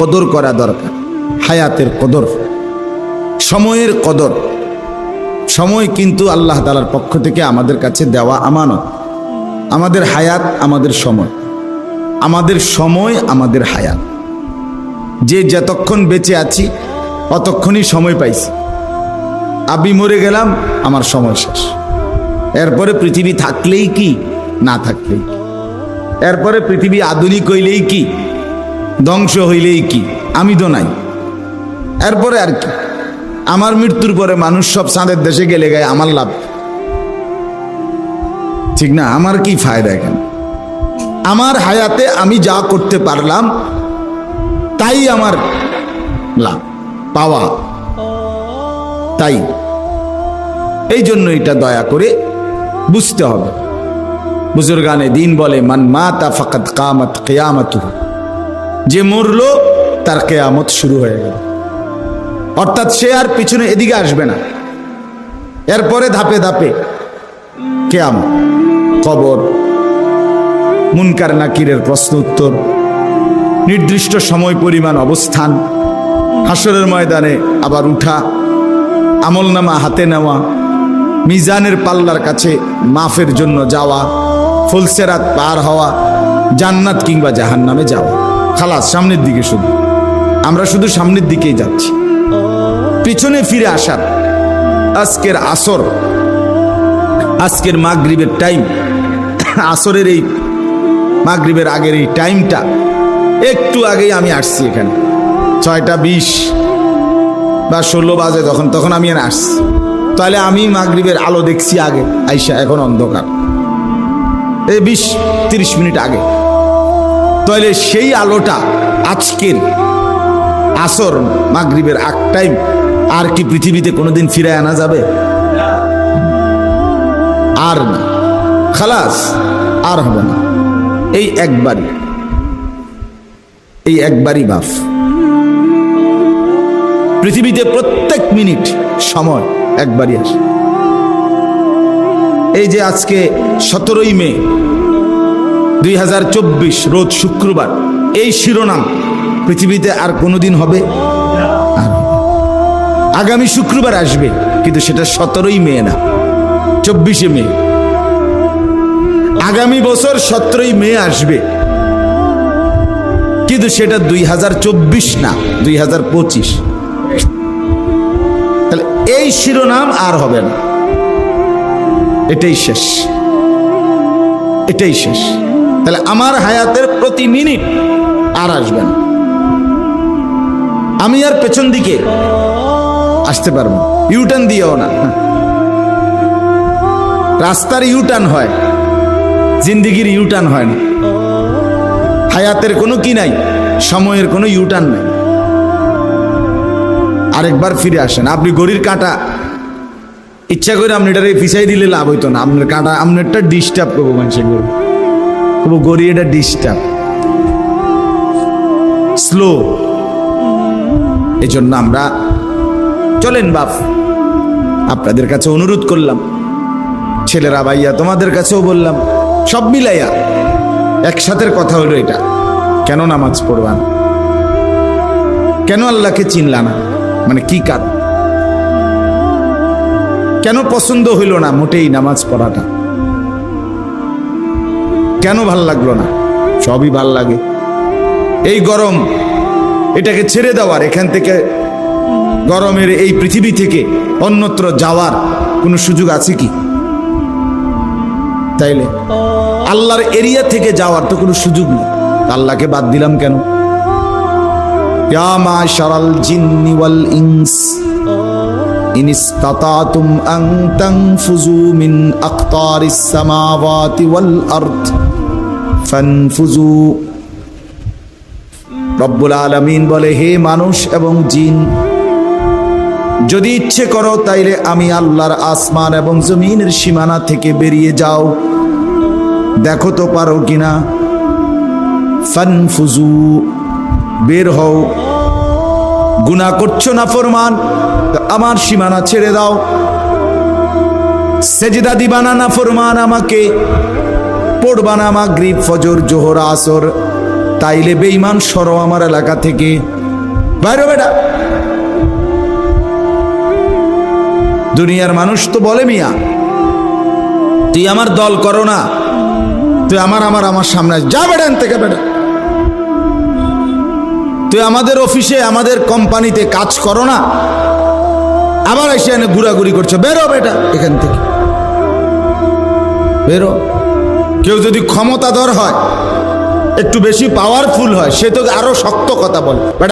কদর করা দরকার। হায়াতের কদর, সময়ের কদর। সময় কিন্তু আল্লাহ তালার পক্ষ থেকে আমাদের কাছে দেওয়া আমানত। আমাদের হায়াত আমাদের সময়। আমাদের সময় আমাদের হায়াত। যে যতক্ষণ বেঁচে আছি, অতক্ষণই সময় পাইছি। আমি মরে গেলাম, আমার সময় শেষ। এরপরে পৃথিবী থাকলেই কি, না থাকলেই এরপরে পৃথিবী আধুনিক হইলেই কি ধ্বংস হইলেই কি? আমি তো নাই। এরপরে আর কি? আমার মৃত্যুর পরে মানুষ সব চাঁদের দেশে গেলে গায়ে আমার লাভ। ঠিক না? আমার কি ফায়দা এখানে? আমার হায়াতে আমি যা করতে পারলাম, তাই আমার লাভ, পাওয়া। তাই। এই জন্য এটা দয়া করে বুঝতে হবে। বুজুর্গানে দিন বলে, মান মাতা ফাকাত কামাত কেয়ামত যে মরল, তার কেয়ামত শুরু হয়ে গেল। অর্থাৎ সে আর পিছনে এদিকে আসবে না। এরপরে ধাপে ধাপে কেয়ামত, কবর, মুনকার নাকিরের প্রশ্ন উত্তর, নির্দিষ্ট সময় পরিমাণ অবস্থান হাসরের ময়দানে আবার উঠা আমলনামা হাতে নেওয়া, মিজানের পাল্লার কাছে মাফের জন্য যাওয়া, ফুলসেরাত পার হওয়া, জান্নাত কিংবা জাহান্নামে যাওয়া। খালাস, সামনের দিকে শুধু। আমরা শুধু সামনের দিকেই যাচ্ছি। পিছনে ফিরে আসার আজকের আসর, আজকের মাগরিবের টাইম আসরের এই মাগরিবের আগের এই টাইমটা একটু আগেই আমি আসছি এখানে। ছয়টা বিশ বা ষোলো বাজে তখন তখন আমি এখানে আসছি। তাহলে আমি মাগরিবের আলো দেখছি আগে, আইসা এখন অন্ধকার। এই বিশ, তিরিশ মিনিট আগে। তাহলে সেই আলোটা আজকের আসর মাগরিবের আগ টাইম আর কি পৃথিবীতে কোনোদিন ফিরে আনা যাবে? আর না। খালাস, আর হবে না। এই একবারই। এই একবারই বাফ। পৃথিবীতে প্রত্যেক মিনিট সময় একবারই আসে। এই যে আজকে সতেরোই মে দুই হাজার চব্বিশ রোজ শুক্রবার। এই শিরোনাম পৃথিবীতে আর কোনোদিন হবে। আগামী শুক্রবার আসবে, কিন্তু সেটা সতেরোই মে না, চব্বিশে মে। আগামী বছর সতেরোই মে আসবে, কিন্তু সেটা দুই হাজার চব্বিশ না, দুই হাজার পঁচিশ। তাহলে এই শিরোনাম আর হবে না। এটাই শেষ। এটাই শেষ। তাহলে আমার হায়াতের প্রতি মিনিট আর আসবেন আমি আর পেছন দিকে আসতে পারব ইউটার্ন দিয়েও না। রাস্তার ইউটার্ন হয়, জিন্দিগির ইউটার্ন হয় না। হায়াতের কোনো কি নাই, সময়ের কোনো ইউটার্ন নাই। আরেকবার ফিরে আসেন। আপনি গড়ির কাঁটা, ইচ্ছা করে আপনি এটারে পিছাই দিলে লাভ হইতো না। আপনার কাঁটা, আপনারটা ডিস্টার্ব করব মানুষের করব গড়ি এটা ডিস্টার্ব স্লো এই জন্য আমরা, চলেন বাপ, আপনাদের কাছে অনুরোধ করলাম। ছেলেরা, ভাইয়া, তোমাদের কাছেও বললাম, সব মিলাইয়া একসাথের কথা হলো এটা। কেন নামাজ পড়বা না? কেন আল্লাহকে চিনলা না? মানে কি কারণ? কেন পছন্দ হইল না মোটেই নামাজ পড়াটা? কেন ভালো লাগল না? সবই ভালো লাগে। এই গরম, এটাকে ছেড়ে দেওয়ার, এখান থেকে গরমের এই পৃথিবী থেকে অন্যত্র যাওয়ার কোনো সুযোগ আছে কি? তাইলে, আল্লাহর এরিয়া থেকে যাওয়ার তো কোনো সুযোগ নেই। আল্লাহকে বাদ দিলাম কেন? মাশারাল জিন্নি ওয়াল ইনস। ইন ইসতাতাতুম আন তানফুযু মিন আকতারিস সামাওয়াতি ওয়াল আরদ। ফানফুযু। রব্বুল আলামিন বলে, হে মানুষ এবং জিন, যদি ইচ্ছে করো তাইলে আমি আল্লাহর আসমান এবং জমিনের সীমানা থেকে বেরিয়ে যাও। দেখো তো পারো কিনা? ফানফুজু বের হও। গুনাহ করছ না ফরমান? আমার সীমানা ছেড়ে দাও। সেজদা দিবানা না ফরমান আমাকে? পড়বানা মাগরিব ফজর, জোহর, আসর। তাইলে বেঈমান সরো আমার এলাকা থেকে। বাইরে বেটা। দুনিয়ার মানুষ তো বলে মিয়া, তুই আমার দল করো না, তুই আমার আমার আমার সামনে। যা বেড়ান থেকে বেড়া তুই আমাদের অফিসে, আমাদের কোম্পানিতে কাজ করো না। আবার এসে এনে ঘোরাঘুরি করছ। বেরো বেটা এখান থেকে। বেরো। কেউ যদি ক্ষমতাধর হয় একটু বেশি পাওয়ারফুল হয় সে তো আরও শক্ত কথা বলে।